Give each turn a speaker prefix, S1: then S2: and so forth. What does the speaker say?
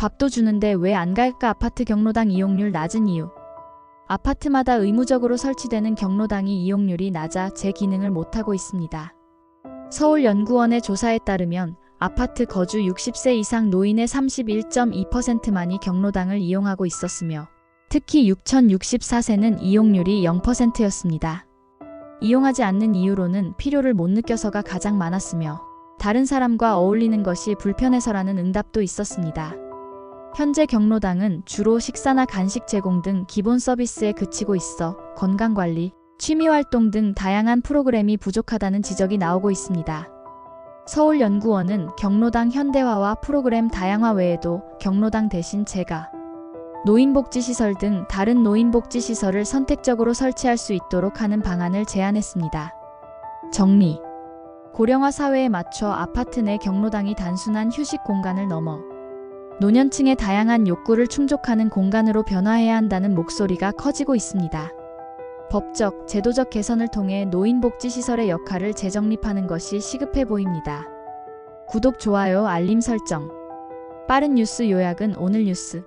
S1: 밥도 주는데 왜 안 갈까 아파트 경로당 이용률 낮은 이유. 아파트마다 의무적으로 설치되는 경로당이 이용률이 낮아 제 기능을 못하고 있습니다. 서울연구원의 조사에 따르면 아파트 거주 60세 이상 노인의 31.2%만이 경로당을 이용하고 있었으며 특히 6064세는 이용률이 0%였습니다. 이용하지 않는 이유로는 필요를 못 느껴서가 가장 많았으며 다른 사람과 어울리는 것이 불편해서라는 응답도 있었습니다. 현재 경로당은 주로 식사나 간식 제공 등 기본 서비스에 그치고 있어 건강관리, 취미활동 등 다양한 프로그램이 부족하다는 지적이 나오고 있습니다. 서울연구원은 경로당 현대화와 프로그램 다양화 외에도 경로당 대신 제가 노인복지시설 등 다른 노인복지시설을 선택적으로 설치할 수 있도록 하는 방안을 제안했습니다. 정리 고령화 사회에 맞춰 아파트 내 경로당이 단순한 휴식 공간을 넘어 노년층의 다양한 욕구를 충족하는 공간으로 변화해야 한다는 목소리가 커지고 있습니다. 법적, 제도적 개선을 통해 노인복지시설의 역할을 재정립하는 것이 시급해 보입니다. 구독, 좋아요, 알림 설정. 빠른 뉴스 요약은 오늘 뉴스.